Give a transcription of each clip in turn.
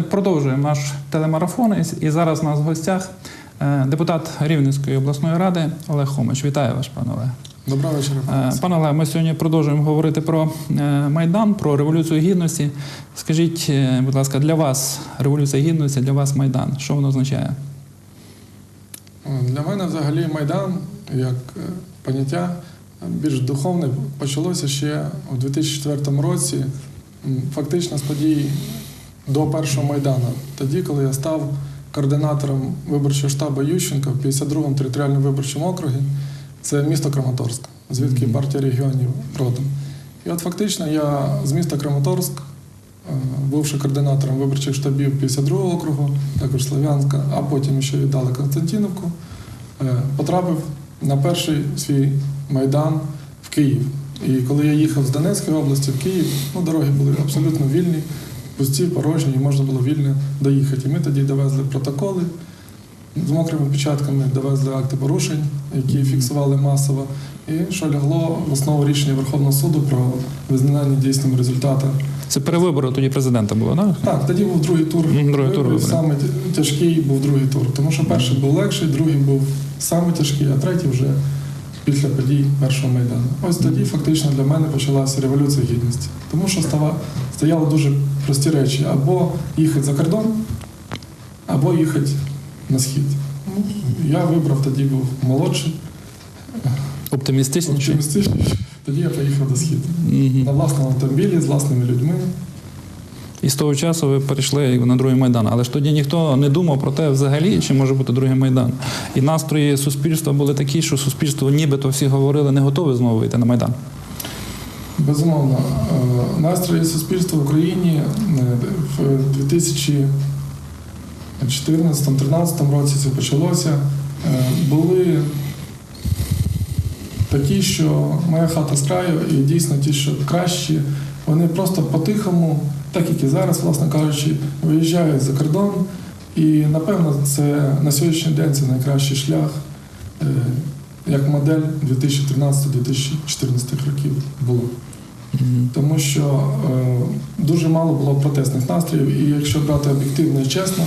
Ми продовжуємо наш телемарафон. і- зараз у нас в гостях е, депутат Рівненської обласної ради Олег Хомич. Вітаю вас, пане Олег. Доброго вечора. Е, Пане Олег, ми сьогодні продовжуємо говорити про е, Майдан, про Революцію Гідності. Скажіть, е, будь ласка, для вас Революція Гідності, для вас Майдан. Що воно означає? Для мене взагалі Майдан як е, поняття е, більш духовне почалося ще у 2004 році, фактично з подій до першого Майдану. Тоді, коли я став координатором виборчого штабу Ющенка в 52-му територіальному виборчому округі, це місто Краматорськ, звідки партія регіонів родом. І от фактично я з міста Краматорськ, е, бувши координатором виборчих штабів 52-го округу, також Слов'янська, а потім ще віддали Константинівку, е, потрапив на перший свій майдан в Київ. І коли я їхав з Донецької області в Київ, ну, дороги були абсолютно вільні, пусті, порожні, і можна було вільно доїхати. І ми тоді довезли протоколи з мокрими печатками, довезли акти порушень, які фіксували масово, і що лягло в основу рішення Верховного суду про визнання дійсним результату Це перевибори тоді президента було, так? так, тоді був другий тур. Другий тур. Саме тяжкий був другий тур. Тому що перший був легший, другий був саме тяжкий, а третій вже після подій першого майдану. Ось тоді фактично для мене почалася революція гідності. Тому що става, стояли дуже прості речі: або їхати за кордон, або їхати на схід. Ну, я вибрав тоді був молодший, оптимістичний. Тоді я поїхав до східу. Мгм. На власному автомобілі з власними людьми. І з того часу ви перейшли на другий майдан. Але ж тоді ніхто не думав про те взагалі, чи може бути другий майдан. І настрої суспільства були такі, що суспільство, нібито всі говорили, не готове знову вийти на майдан. Безумовно, Е, настрої суспільства в Україні е, в 2014-2013 році це почалося. е, Були такі, що моя хата з краю, і дійсно ті, що кращі, вони просто по-тихому, так як і зараз, власне кажучи, виїжджають за кордон. І напевно, це на сьогоднішній день це найкращий шлях, е, як модель 2013-2014 років було. Тому що е, дуже мало було протестних настроїв, і якщо брати об'єктивно і чесно,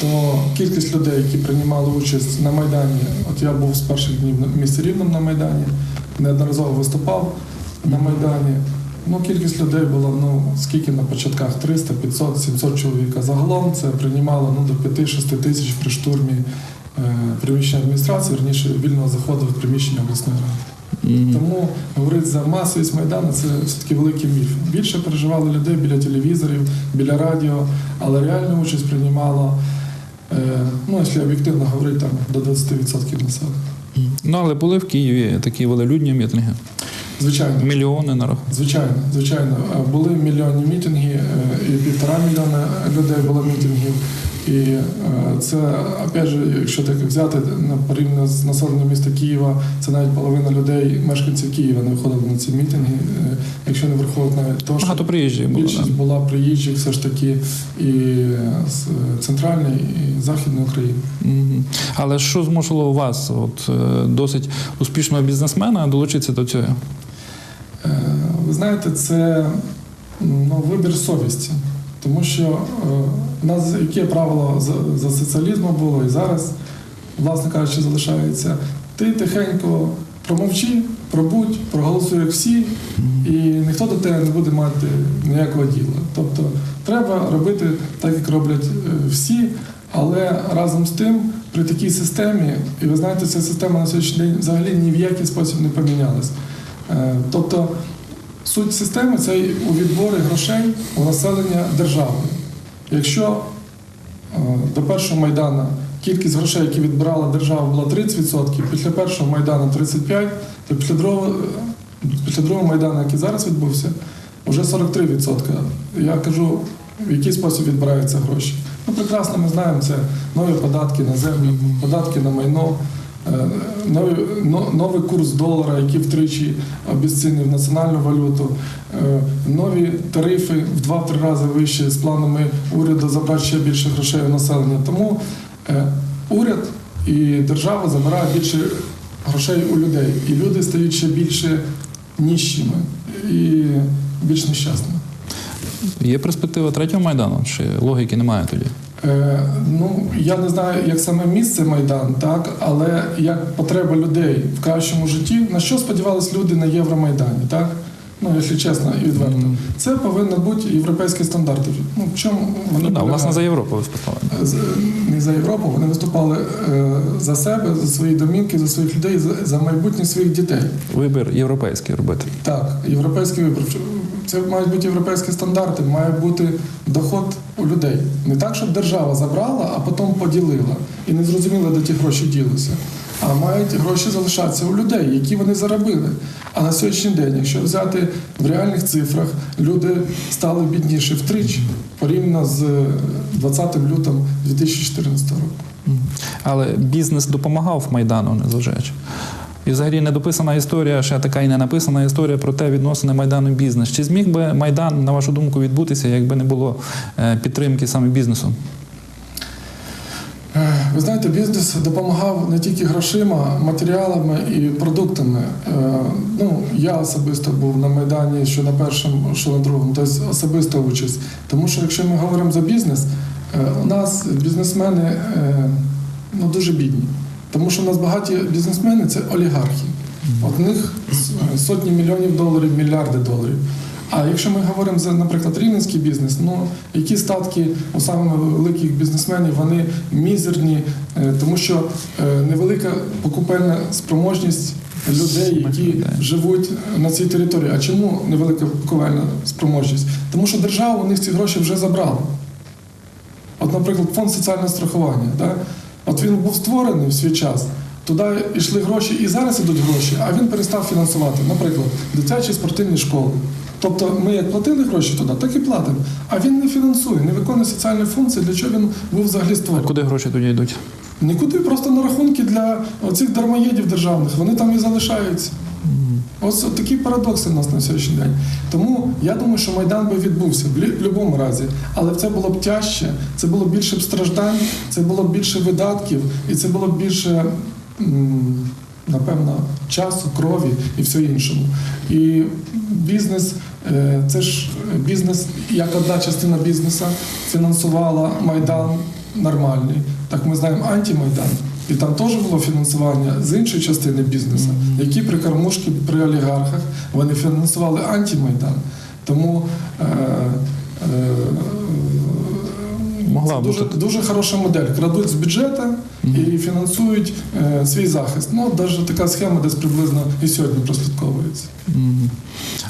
то кількість людей, які приймали участь на Майдані, от я був з перших днів в місті Рівному на Майдані, неодноразово виступав на Майдані. Ну, кількість людей було ну скільки на початках 300, 500, 700 чоловік. А загалом це приймало ну, до 5-6 тисяч при штурмі е, приміщення адміністрації, верніше вільного заходу в приміщення обласної ради. Мгм. Тому говорити за масовість Майдану це все-таки великий міф. Більше переживали людей біля телевізорів, біля радіо, але реальну участь приймало, е, ну, якщо об'єктивно говорити, там до 20% населення. Ну, але були в Києві такі велелюдні мітинги. Звичайно. Мільйони народ. Звичайно, звичайно, Е, були мільйонні мітинги, е, і півтора мільйона людей було мітингів. І е, це, опять же, якщо так взяти на порівняно з населенням міста Києва, це навіть половина людей, мешканців Києва, не виходили на ці мітинги, якщо не враховувати навіть то, що було. більшість була приїжджих все ж таки і з центральної, і західної України. Але що змусило вас, от досить успішного бізнесмена, долучитися до цього? Е, знаєте, це ну, вибір совісті. Тому що е, у нас яке правило за, за соціалізму було і зараз, власне кажучи, залишається. Ти тихенько промовчи, пробудь, проголосуй як всі, і ніхто до тебе не буде мати ніякого діла. Тобто треба робити так, як роблять е, всі, але разом з тим, при такій системі, і ви знаєте, ця система на сьогоднішній день взагалі ні в який спосіб не помінялась. Е, Тобто суть системи це у відборі грошей у населення держави. Якщо е, до першого майдану кількість грошей, які відбирала держава, була 30%, після першого майдану 35%, то після другого, після другого майдану, який зараз відбувся, вже 43%. Я кажу, в який спосіб відбираються гроші. Ну, прекрасно ми знаємо, це нові податки на землю, податки на майно, новий, новий курс долара, який втричі обіцінив національну валюту, е, нові тарифи в 2-3 рази вищі з планами уряду забрати ще більше грошей у населення. Тому е, уряд і держава забирають більше грошей у людей, і люди стають ще більше ніщими і більш нещасними. Є перспектива третього майдану, чи логіки немає тоді? Е, ну, я не знаю, як саме місце Майдан, так, але як потреба людей в кращому житті, на що сподівались люди на Євромайдані, так? Ну, якщо чесно і відверто. Це повинні бути європейські стандарти. Ну, в чому вони Ну, да, власне, за Європу виступали. З- не за Європу, вони виступали е, за себе, за свої домівки, за своїх людей, за, за майбутнє своїх дітей. Вибір європейський робити. Так, європейський вибір. Це мають бути європейські стандарти, має бути доход у людей. Не так, щоб держава забрала, а потім поділила і не зрозуміло, де ті гроші ділися. А мають гроші залишатися у людей, які вони заробили. А на сьогоднішній день, якщо взяти в реальних цифрах, люди стали бідніші втричі порівняно з 20 лютим 2014 року. Але бізнес допомагав Майдану, незважаючи. І взагалі недописана історія, ще така і не написана історія про те відносини Майдану і бізнес. Чи зміг би Майдан, на вашу думку, відбутися, якби не було е, підтримки саме бізнесу? Е, Ви знаєте, бізнес допомагав не тільки грошима, матеріалами і продуктами. Е, Ну, я особисто був на Майдані, що на першому, що на другому, тобто особиста участь. Тому що якщо ми говоримо за бізнес, у нас бізнесмени ну, дуже бідні. Тому що у нас багаті бізнесмени це олігархи. От них сотні мільйонів доларів, мільярди доларів. А якщо ми говоримо за, наприклад, рівненський бізнес, ну які статки у самих великих бізнесменів вони мізерні, е, тому що е, невелика покупельна спроможність людей, які живуть на цій території. А чому невелика покупельна спроможність? Тому що держава у них ці гроші вже забрала. От, наприклад, фонд соціального страхування. Да? От він був створений в свій час. Туди йшли гроші, і зараз ідуть гроші, а він перестав фінансувати, наприклад, дитячі спортивні школи. Тобто ми як платили гроші туди, так і платимо. А він не фінансує, не виконує соціальні функції, для чого він був взагалі А створений. куди гроші тоді йдуть? Нікуди просто на рахунки для оцих дармоєдів державних, вони там і залишаються. Ось такі парадокси в нас на сьогоднішній день. Тому я думаю, що Майдан би відбувся в будь-якому разі. Але це було б тяжче, це було б більше б страждань, це було б більше видатків, і це було б більше, напевно, часу, крові і все іншому. І бізнес, е, це ж бізнес, як одна частина бізнесу фінансувала Майдан нормальний. Так ми знаємо антимайдан. І там теж було фінансування з іншої частини бізнесу, які при кормушки при олігархах вони фінансували антимайдан. Тому е, е, Могла це дуже, дуже хороша модель. Крадуть з бюджету і фінансують е, свій захист. Ну, навіть така схема десь приблизно і сьогодні прослідковується.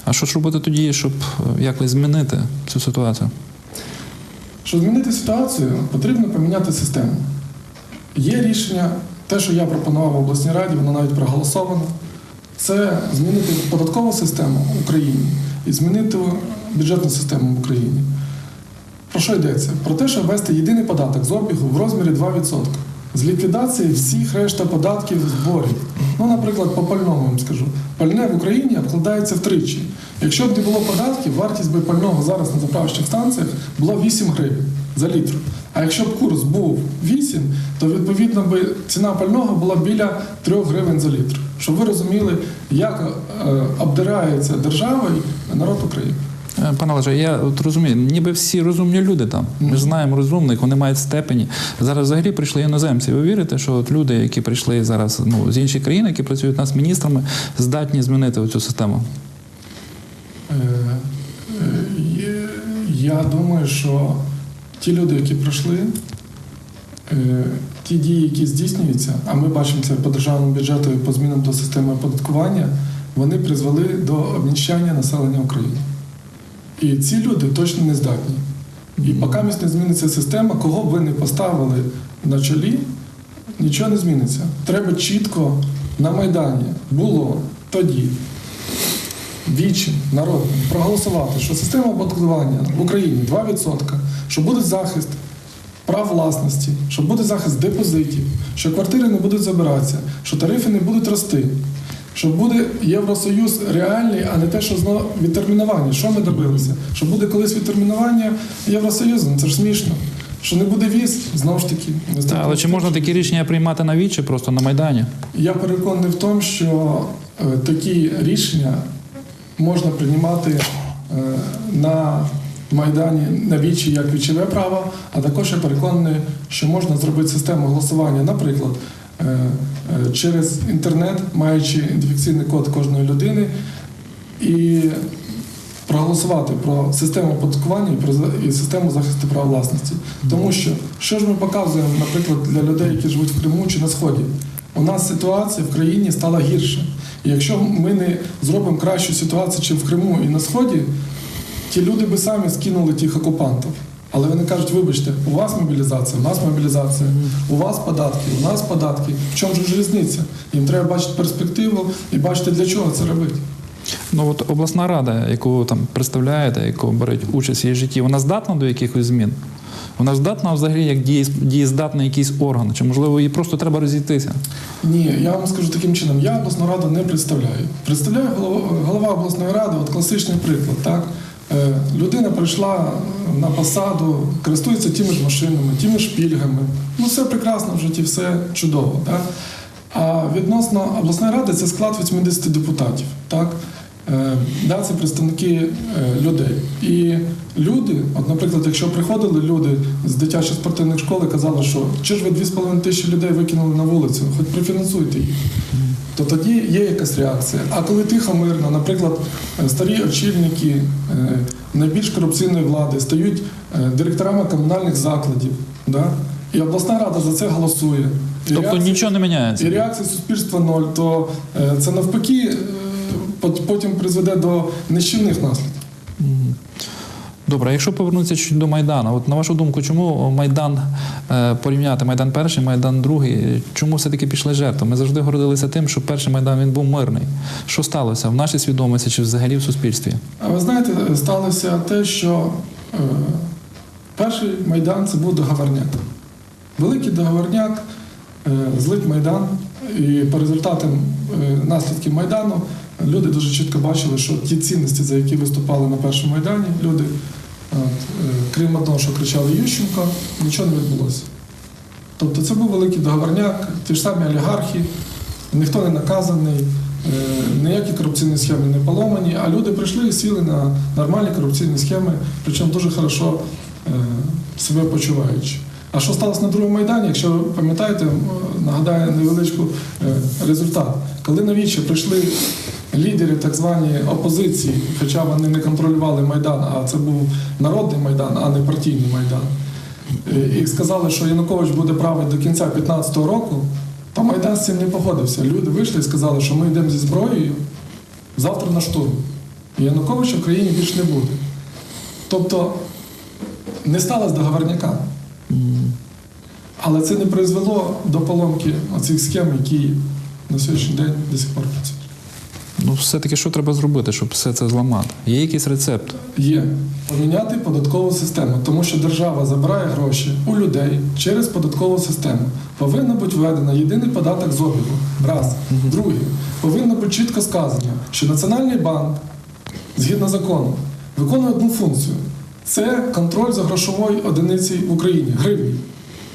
А що ж робити тоді, щоб якось змінити цю ситуацію? Щоб змінити ситуацію, потрібно поміняти систему. Є рішення, те, що я пропонував в обласній раді, воно навіть проголосовано. Це змінити податкову систему в Україні і змінити бюджетну систему в Україні. Про що йдеться? Про те, щоб ввести єдиний податок з обігу в розмірі 2%. З ліквідації всіх решта податків зборів. Ну, наприклад, по пальному вам скажу. Пальне в Україні обкладається втричі. Якщо б не було податків, вартість би пального зараз на заправочних станціях була 8 гривень за літр. А якщо б курс був 8, то відповідно би ціна пального була біля 3 гривень за літр. Щоб ви розуміли, як е, обдирається державою народ України. Е, Пане Олеже, я от розумію, ніби всі розумні люди там. Ми ж знаємо розумних, вони мають степені. Зараз взагалі прийшли іноземці. Ви вірите, що от люди, які прийшли зараз ну, з інших країн, які працюють у нас міністрами, здатні змінити цю систему? Е, Я думаю, що ті люди, які пройшли, е, ті дії, які здійснюються, а ми бачимо це по державному бюджету і по змінам до системи оподаткування, вони призвели до обніщання населення України. І ці люди точно не здатні. І поки не зміниться система, кого б ви не поставили на чолі, нічого не зміниться. Треба чітко на Майдані було тоді вічі народним проголосувати, що система оподаткування в Україні 2%, що буде захист прав власності, що буде захист депозитів, що квартири не будуть забиратися, що тарифи не будуть рости, що буде Євросоюз реальний, а не те, що знову відтермінування. Що ми добилися? Що буде колись відтермінування Євросоюзу? Ну, Це ж смішно. Що не буде віз, знову ж таки. Та, але чи можна такі рішення приймати на вічі просто на Майдані? я переконаний в тому, що е, такі рішення можна приймати е, на Майдані на вічі як вічове право, а також я переконаний, що можна зробити систему голосування, наприклад, е, е, через інтернет, маючи ідентифікаційний код кожної людини, і проголосувати про систему оподаткування і систему захисту прав власності. Тому що що ж ми показуємо, наприклад, для людей, які живуть в Криму чи на Сході? У нас ситуація в країні стала гірше. І якщо ми не зробимо кращу ситуацію, чим в Криму і на Сході, ті люди би самі скинули тих окупантів. Але вони кажуть, вибачте, у вас мобілізація, у нас мобілізація, у вас податки, у нас податки. В чому ж різниця? Їм треба бачити перспективу і бачити, для чого це робити. Ну от обласна рада, яку там представляєте, яку беруть участь в її житті, вона здатна до якихось змін? Вона здатна взагалі як дієздатний якийсь орган? Чи можливо їй просто треба розійтися? Ні, я вам скажу таким чином, я обласну раду не представляю. Представляю голова, голова обласної ради, от класичний приклад. Так? Е, людина прийшла на посаду, користується тими ж машинами, тими ж пільгами. Ну, все прекрасно в житті, все чудово. Так? А відносно обласної ради це склад 80 депутатів. Так? Е, Да, це представники е, людей. І люди, от, наприклад, якщо приходили люди з дитячих спортивних школ і казали, що чи ж ви 2,5 тисячі людей викинули на вулицю, хоч профінансуйте їх, то тоді є якась реакція. А коли тихо, мирно, наприклад, старі очільники е, найбільш корупційної влади стають директорами комунальних закладів, да? і обласна рада за це голосує. І Тобто реакція- нічого не міняється. і реакція суспільства ноль, то це навпаки потім призведе до нищівних наслідків. Добре, а якщо повернутися до Майдану, от на вашу думку, чому Майдан е, порівняти Майдан перший, Майдан другий? Чому все-таки пішли жертви? Ми завжди гордилися тим, що перший Майдан він був мирний. Що сталося в нашій свідомості чи взагалі в суспільстві? А ви знаєте, сталося те, що е, перший майдан це був договорняк. Великий договорняк, е, злить майдан, і по результатам е, наслідків майдану люди дуже чітко бачили, що ті цінності, за які виступали на першому майдані, люди, от, е, крім одного, що кричали Ющенко, нічого не відбулося. Тобто це був великий договорняк, ті ж самі олігархи, ніхто не наказаний, е, ніякі корупційні схеми не поломані, а люди прийшли і сіли на нормальні корупційні схеми, причому дуже хорошо е, себе почуваючи. А що сталося на другому майдані? Якщо ви пам'ятаєте, нагадаю невеличку е, результат. Коли на вічі прийшли лідери так званої опозиції, хоча вони не контролювали майдан, а це був народний майдан, а не партійний майдан. Е, І сказали, що Янукович буде правити до кінця 2015 року, то Майдан з цим не погодився. Люди вийшли і сказали, що ми йдемо зі зброєю завтра на штурм. І Януковича в країні більше не буде. Тобто не сталося договорняка. Але це не призвело до поломки оцих схем, які на сьогоднішній день до сих пор працюють. Ну, все-таки що треба зробити, щоб все це зламати? Є якийсь рецепт? Є поміняти податкову систему, тому що держава забирає гроші у людей через податкову систему. Повинна бути введена єдиний податок з обігу. Раз. Друге, повинно бути чітко сказано, що Національний банк, згідно закону, виконує одну функцію: це контроль за грошовою одиницею в Україні гривні.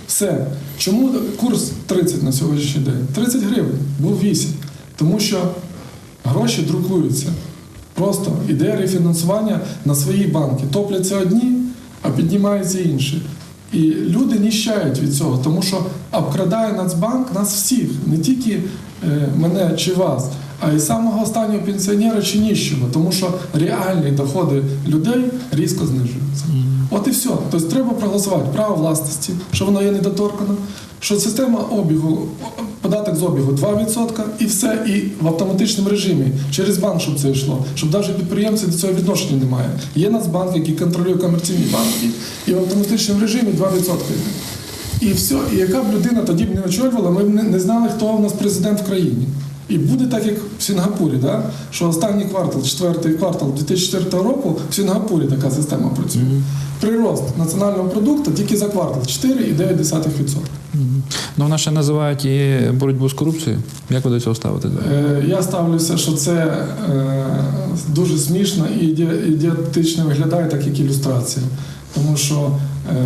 Все. Чому курс 30 на сьогоднішній день? 30 гривень, був 8. Тому що гроші друкуються. Просто іде рефінансування на свої банки. Топляться одні, а піднімаються інші. І люди ніщають від цього, тому що обкрадає Нацбанк нас всіх, не тільки е, мене чи вас, а й самого останнього пенсіонера чи ніщого, тому що реальні доходи людей різко знижуються. От і все. Тобто треба проголосувати право власності, що воно є недоторкано, що система обігу, податок з обігу 2% і все, і в автоматичному режимі через банк, щоб це йшло, щоб навіть підприємці до цього відношення немає. Є Нацбанк, який контролює комерційні банки, і в автоматичному режимі 2% йде. І все, і яка б людина тоді б не очолювала, ми б не, не знали, хто у нас президент в країні. І буде так, як в Сінгапурі, да? що останній квартал, четвертий квартал 2004 року в Сінгапурі така система працює. Прирост національного продукту тільки за квартал 4,9%. Ну, вона ще називають і боротьбу з корупцією. Як ви до цього ставите? Е, Я ставлюся, що це е, дуже смішно і ідіотично виглядає так, як ілюстрація. Тому що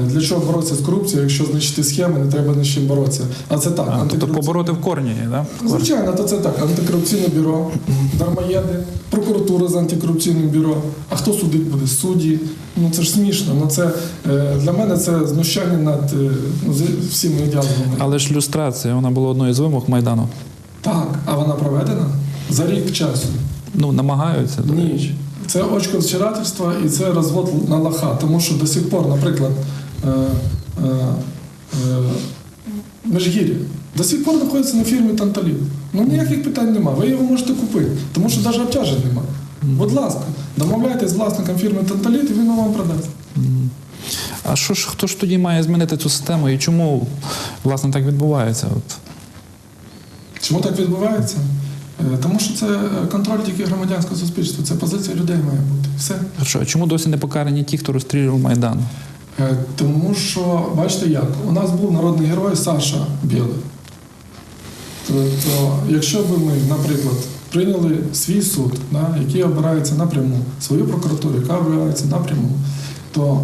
для чого боротися з корупцією, якщо знищити схеми, не треба ні з чим боротися. А це так. А, тобто побороти в корні, так? Звичайно, то це так. Антикорупційне бюро, дармоєди, прокуратура з антикорупційним бюро. А хто судить буде? Судді. Ну це ж смішно. Ну це е, для мене це знущання над е, ну, всіми ідеалами. Але ж люстрація, вона була одною з вимог Майдану. Так, а вона проведена за рік часу. Ну, намагаються. Ні. Це очко вчирательства і це розвод на лоха. Тому що до сих пор, наприклад, е, е, е, Межгір'я до сих пор знаходиться на фірмі Танталін. Ну ніяких питань нема. Ви його можете купити, тому що навіть обтяжень нема. Будь ласка, домовляйтесь з власником фірми Танталіт, і він вам продасть. А що ж, хто ж тоді має змінити цю систему і чому власне так відбувається? От. Чому так відбувається? Е, Тому що це контроль тільки громадянського суспільства, це позиція людей має бути. Все. А Що, а чому досі не покарані ті, хто розстрілював Майдан? Е, Тому що, бачите як, у нас був народний герой Саша Білий. Тобто, якщо б ми, наприклад, прийняли свій суд, да, який обирається напряму, свою прокуратуру, яка обирається напряму, то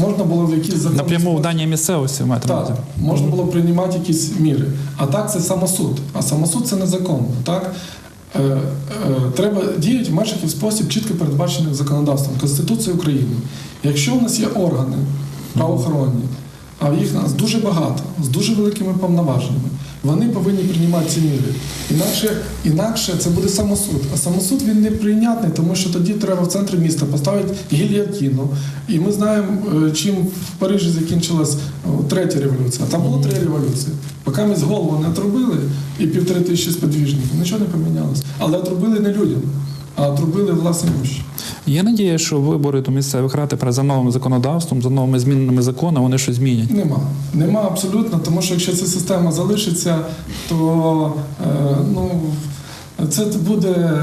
можна було в якісь закони... Напряму в дані місцевості маєте? Так, можна було приймати якісь міри. А так це самосуд. А самосуд це незаконно. Так? Е, е, треба діяти в межах і в спосіб чітко передбачених законодавством Конституції України. Якщо в нас є органи правоохоронні, а їх нас дуже багато, з дуже великими повноваженнями, вони повинні приймати ці міри. Інакше, інакше це буде самосуд. А самосуд він не прийнятний, тому що тоді треба в центрі міста поставити гільйотину. І ми знаємо, е, чим в Парижі закінчилась третя революція. Там було три революції. Поки ми з голову не отрубили і півтори тисячі сподвіжників, нічого не помінялося. Але отрубили не людям, а отрубили власне мощі. Є надія, що вибори до місцевих рад тепер за новим законодавством, за новими зміненими законами, вони щось змінять. Нема. Нема абсолютно, тому що якщо ця система залишиться, то е, ну, це буде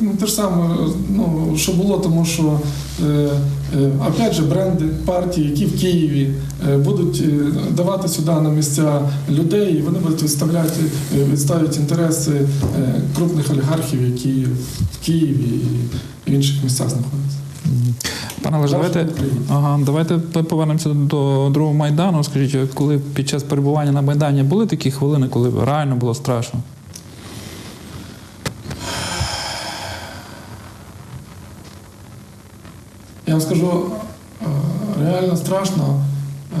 ну, те ж саме, ну, що було, тому що е, е, опять же бренди партії, які в Києві е, будуть е, давати сюди на місця людей, і вони будуть відставляти, відставити інтереси е, крупних олігархів, які в Києві і в інших місцях знаходяться. Пане Олеже, давайте, ага, давайте повернемося до другого майдану. Скажіть, коли під час перебування на майдані були такі хвилини, коли реально було страшно? Я скажу, е, реально страшно е,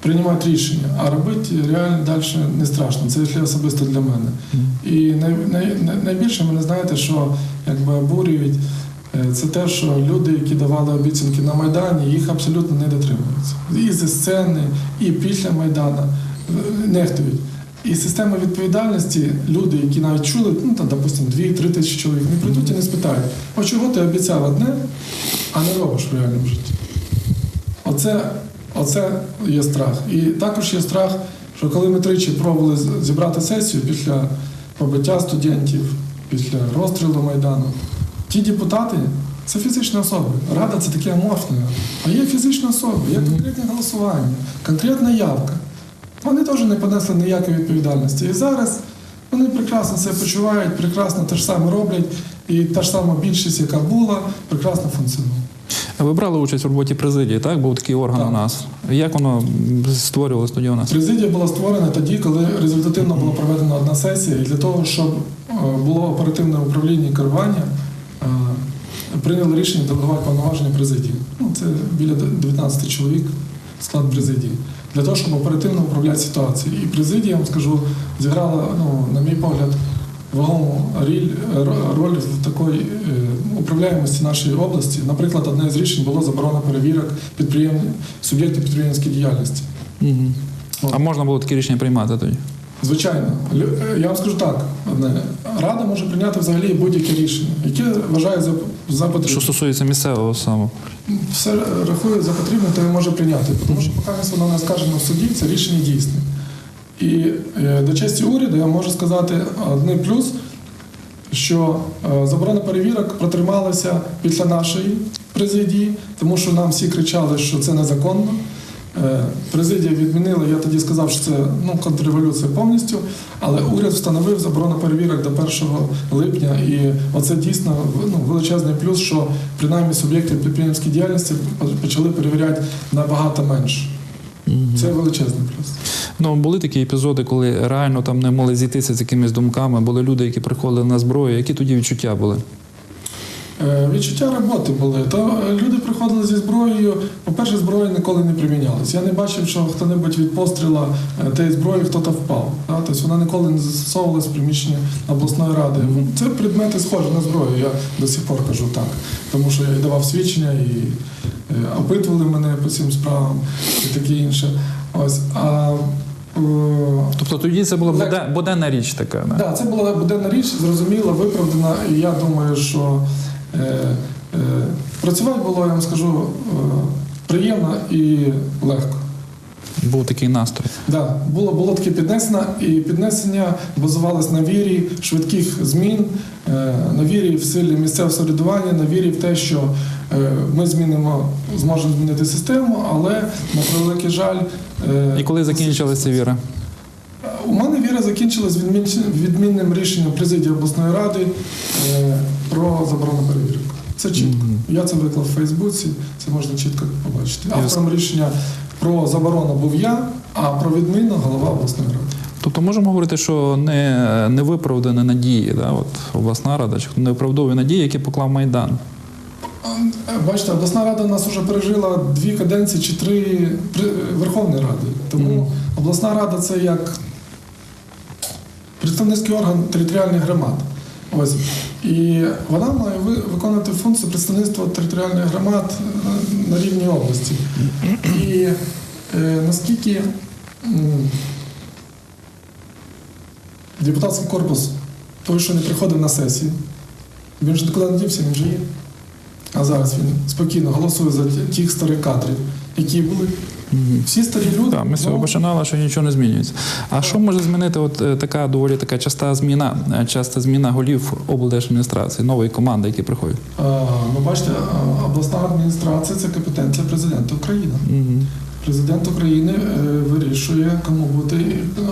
приймати рішення, а робити реально далі не страшно. Це якщо особисто для мене. І най, най, най- найбільше мене знаєте, що якби обурюють, е, це те, що люди, які давали обіцянки на Майдані, їх абсолютно не дотримуються. І зі сцени, і після Майдана нехтують. І система відповідальності, люди, які навіть чули, ну там, допустимо, 2-3 тисячі чоловік, не прийдуть і не спитають, а чого ти обіцяв одне, а не робиш в реальному житті. Оце, оце є страх. І також є страх, що коли ми тричі пробували зібрати сесію після побиття студентів, після розстрілу Майдану, ті депутати це фізичні особи. Рада це таке аморфне. А є фізичні особи, є конкретне голосування, конкретна явка. Вони теж не понесли ніякої відповідальності. І зараз вони прекрасно себе почувають, прекрасно те ж саме роблять, і та ж сама більшість, яка була, прекрасно функціонує. Ви брали участь у роботі президії, так? Був такий орган Так. у нас. Як воно створювалось тоді у нас? Президія була створена тоді, коли результативно була проведена одна сесія, і для того, щоб е, було оперативне управління і керування, е, прийняли рішення делегувати повноваження президії. Ну, це біля 19 чоловік склад президії. Для того, щоб оперативно управляти ситуацією. І президія, я вам скажу, зіграла, ну, на мій погляд, вагому роль в такої е, управляємості нашої області. Наприклад, одне з рішень було заборона перевірок підприєм... суб'єктів підприємницької діяльності. Угу. А можна було такі рішення приймати тоді? Звичайно, е, я вам скажу так: рада може прийняти взагалі будь-яке рішення, яке вважає за, за Що стосується місцевого самого. Все рахує за потрібне, то він може прийняти. Тому що поки воно не оскаржено в суді, це рішення дійсне. І е, до честі уряду я можу сказати одний плюс, що е, заборона перевірок протрималася після нашої президії, тому що нам всі кричали, що це незаконно. Е, Президія відмінила, я тоді сказав, що це ну, контрреволюція повністю, але уряд встановив заборону перевірок до 1 липня. І оце дійсно ну, величезний плюс, що принаймні суб'єкти підприємської діяльності почали перевіряти набагато менше. Це величезний плюс. Ну, були такі епізоди, коли реально там не могли зійтися з якимись думками, були люди, які приходили на зброю. Які тоді відчуття були? Е, Відчуття роботи були. То е, люди приходили зі зброєю. По-перше, зброя ніколи не примінялась. Я не бачив, що хто-небудь від постріла е, тієї зброї хто-то впав. Тобто вона ніколи не застосовувалась в приміщенні обласної ради. Це предмети схожі на зброю. Я до сих пор кажу так. Тому що я давав свідчення і опитували мене по цим справам і таке інше. Ось. А, Тобто тоді це була буде- буденна річ така. Да? це була буденна річ, зрозуміла, виправдана, і я думаю, що працювати було, я вам скажу, е, приємно і легко. Був такий настрій. Да, було, було таке піднесення, і піднесення базувалось на вірі швидких змін, е, на вірі в силі місцевого самоврядування, на вірі в те, що е, ми змінимо, зможемо змінити систему, але на превеликий жаль. е, І коли закінчилася віра? У мене віра закінчилась відмінним рішенням президії обласної ради е, про заборону перевірок. Це чітко. Я це виклав в Фейсбуці, це можна чітко побачити. Автором рішення про заборону був я, а про відміну голова обласної ради. Тобто можемо говорити, що не, не виправдані надії, да? От обласна рада, чи не виправдовує надії, які поклав Майдан. Е, Бачите, обласна рада нас вже пережила дві каденції чи три при- Верховної Ради. Тому Мгм. обласна рада це як представницький орган територіальних громад. Ось. І вона має виконувати функцію представництва територіальних громад на рівні області. І е, наскільки депутатський корпус, той, що не приходив на сесію, він ж нікуди не дівся, він же є. А зараз він спокійно голосує за тих старих кадрів, які були. Всі старі люди. Так, ми з цього ну, починали, що нічого не змінюється. А що може змінити от е, така доволі така часта зміна, е, часта зміна голів облдержадміністрації, нової команди, які приходять? а, ну, бачите, обласна адміністрація це компетенція президента України. Угу. Президент України е, вирішує, кому бути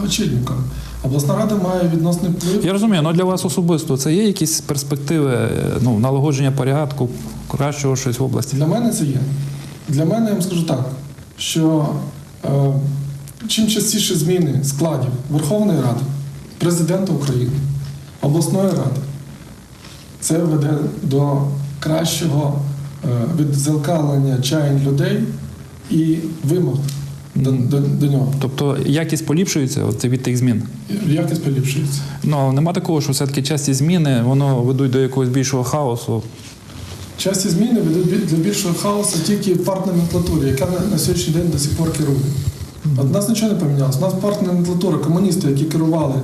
очільником. Обласна рада має відносний вплив. Я розумію, але для вас особисто це є якісь перспективи ну, налагодження порядку, кращого щось в області? Для мене це є. Для мене я вам скажу так, що е, чим частіше зміни складів Верховної Ради, президента України, обласної ради, це веде до кращого е, відзеркалення чаянь людей і вимог до, до, до нього. Тобто якість поліпшується от, від тих змін? Якість поліпшується. Ну, нема такого, що все-таки часті зміни воно ведуть до якогось більшого хаосу. Часті зміни ведуть для більшого хаосу тільки в партноменклатурі, яка на, сьогоднішній день до сих пор керує. От нас нічого не помінялося. У нас партноменклатура, комуністи, які керували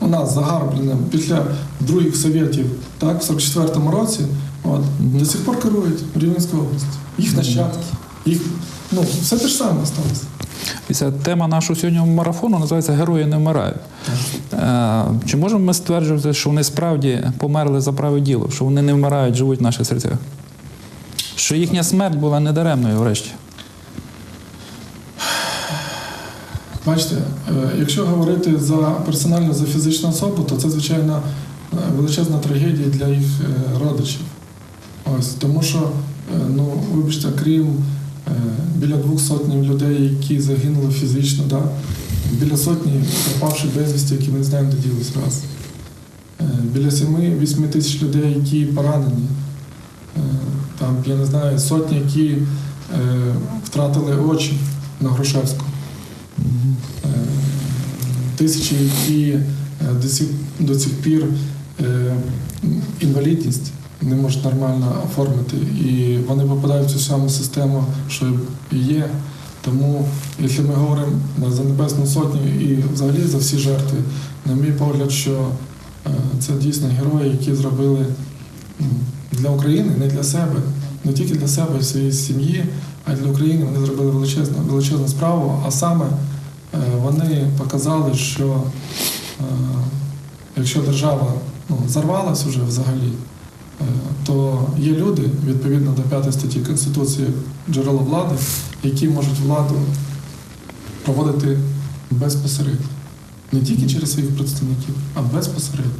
у нас загарбленим після других совєтів, так, в 44-му році, от, до сих пор керують в Рівненській області. Їх нащадки, їх, ну, все те ж саме сталося. І ця тема нашого сьогоднішнього марафону називається Герої не вмирають. Е, Чи можемо ми стверджувати, що вони справді померли за праве діло, що вони не вмирають, живуть в наших серцях? Що їхня смерть була недаремною врешті? Бачите, е, якщо говорити за персонально за фізичну особу, то це, звичайно, е, величезна трагедія для їх родичів. Ось, тому що, ну, вибачте, крім біля двох сотень людей, які загинули фізично, да, біля сотні пропавших безвісті, які ми не знаємо, де ділись раз. Е, Біля 7-8 тисяч людей, які поранені. Е, Там, я не знаю, сотні, які е, втратили очі на Грушевську. Е, тисячі, які е, до цих, пір е, інвалідність не можуть нормально оформити. І вони попадають в цю саму систему, що є. Тому, якщо ми говоримо за Небесну Сотню і взагалі за всі жертви, на мій погляд, що е, це дійсно герої, які зробили для України, не для себе, не тільки для себе і своєї сім'ї, а й для України вони зробили величезну, величезну справу, а саме Е, вони показали, що е, якщо держава ну, зарвалась вже взагалі, то є люди, відповідно до 5 статті Конституції джерело влади, які можуть владу проводити безпосередньо. Не тільки через своїх представників, а безпосередньо.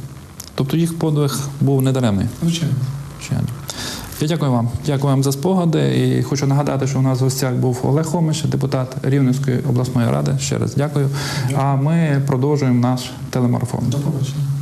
Тобто їх подвиг був недаремний. Звичайно. Звичайно. Я дякую вам. Дякую вам за спогади. І хочу нагадати, що у нас в гостях був Олег Хомиш, депутат Рівненської обласної ради. Ще раз дякую. А ми продовжуємо наш телемарафон. До побачення.